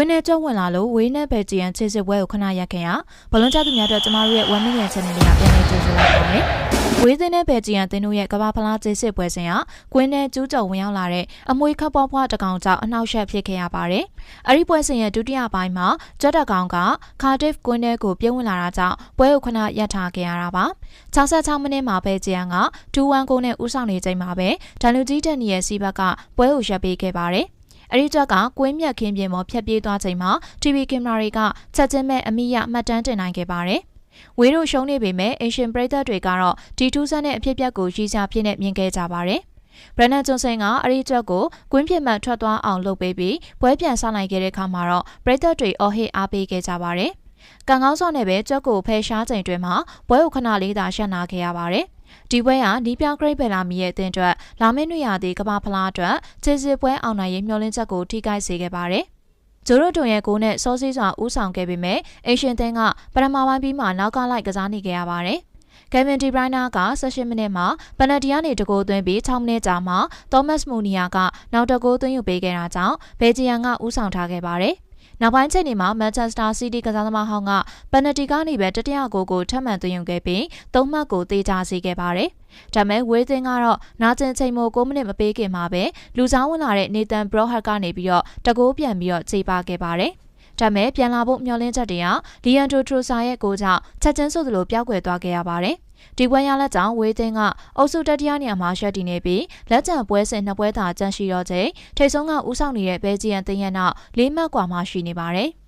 ကွင်းနဲ့ကြောက်ဝင်လာလို့ဝေးနဲ့ဘယ်ဂျီယန်ခြေစစ်ပွဲကိုခဏရက်ခင်ရဘလွန်ကျသူများအတွက်ကျမတို့ရဲ့1 million channel လေးကပြန်လည်ကြိုဆိုလိုက်ပါတယ်ဝေးသင်းနဲ့ဘယ်ဂျီယန်တင်းတို့ရဲ့ကဘာဖလားခြေစစ်ပွဲစဉ်ကကွင်းနဲ့ကျူးကျော်ဝင်ရောက်လာတဲ့အမွေခပ်ပွားဖွားတကောင်ကြောင့်အနှောက်အယှက်ဖြစ်ခဲ့ရပါတယ်အဲ့ဒီပွဲစဉ်ရဲ့ဒုတိယပိုင်းမှာဂျက်တကောင်ကကာဒစ်ကွင်းထဲကိုပြုံးဝင်လာတာကြောင့်ပွဲကိုခဏရပ်ထားခဲ့ရတာပါ66မိနစ်မှာဘယ်ဂျီယန်က2-1ကိုနဲ့ဦးဆောင်နေချိန်မှာပဲဒန်လူဂျီတက်နီရဲ့စီဘက်ကပွဲကိုရပ်ပေးခဲ့ပါတယ် အဲ့ဒီချက်ကကွင်းမြက်ခင်းပြင်ပေါ်ဖြတ်ပြေးသွားချိန်မှာ TV ကင်မရာတွေကချက်ချင်းမဲ့အမိရမှတ်တမ်းတင်နိုင်ခဲ့ပါတယ်။ဝေးတို့ရှုံးနေပေမဲ့အင်ရှင်ပရိသတ်တွေကတော့ဒီထူးဆန်းတဲ့အဖြစ်အပျက်ကိုရည်စားဖြစ်နေမြင်ခဲ့ကြပါတယ်။ဘရန်နန်ဂျွန်ဆန်ကအဲ့ဒီချက်ကိုကွင်းဖြစ်မှန်ထွက်သွားအောင်လုပ်ပေးပြီးပွဲပြန်ဆနိုင်ခဲ့တဲ့အခါမှာတော့ပရိသတ်တွေအော်ဟစ်အားပေးခဲ့ကြပါတယ်။ကံကောင်းစောနဲ့ပဲကြက်ကိုဖယ်ရှားချိန်တွင်မှာပွဲကိုခဏလေးသာရှက်နာခဲ့ရပါတယ်။ ဒီပွဲဟာနီးပြောင်းဂရိတ်ဘယ်လာမီရဲ့အသင်းအတွက်လာမင်းနွေရာသီကမ္ဘာဖလားအတွက်ခြေစစ်ပွဲအောင်နိုင်ရေးမျှော်လင့်ချက်ကိုထိခိုက်စေခဲ့ပါတယ်။ဂျိုရိုတွန်ရဲ့ကိုနဲ့စောစီးစွာဦးဆောင်ခဲ့ပေမဲ့အေရှင်သင်းကပထမပိုင်းပြီးမှနောက်ကလိုက်ကစားနေခဲ့ရပါတယ်။ကယ်ဗင်ဒီဘရိုင်းနာက16မိနစ်မှာပနတီကနေတကိုးသွင်းပြီး6မိနစ်ကြာမှသောမတ်မူနီယာကနောက်တကိုးသွင်းယူပေးခဲ့တာကြောင့်ဘယ်ဂျီယန်ကဦးဆောင်ထားခဲ့ပါတယ်။ နောက်ပိုင်းချိန်တွေမှာမန်ချက်စတာစီးတီးကစားသမားဟောင်းကပယ်နတီကနေပဲတတိယဂိုးကိုထပ်မံသွင်းယူခဲ့ပြီးသုံးမှတ်ကိုတေချာစေခဲ့ပါတယ်။ဒါမဲ့ဝေးသင်းကတော့နာကျင်ချိန်မို9မိနစ်မပေးခင်မှာပဲလူစားဝင်လာတဲ့နေတန်ဘရော့ဟတ်ကနေပြီးတော့တကိုးပြန်ပြီးတော့ခြေပါခဲ့ပါတယ်။ဒါမဲ့ပြန်လာဖို့မျှော်လင့်ချက်တွေကလီယန်တိုထရိုဆာရဲ့ကိုကြောင့်ချက်ချင်းဆိုသလိုပျောက်ကွယ်သွားခဲ့ရပါတယ်။ ။ဒီပွဲရလက်ကြောင့်ဝေးသင်းကအုပ်စုတတိယနေရာမှာရပ်တည်နေပြီးလက်ကျန်ပွဲစဉ်နှစ်ပွဲသာကျန်ရှိတော့ချိန်ထိတ်ဆုံးကဦးဆောင်နေတဲ့ဘယ်ဂျီယံတင်းရဲ့နောက်၄မှတ်ကွာမှရှိနေပါတယ်။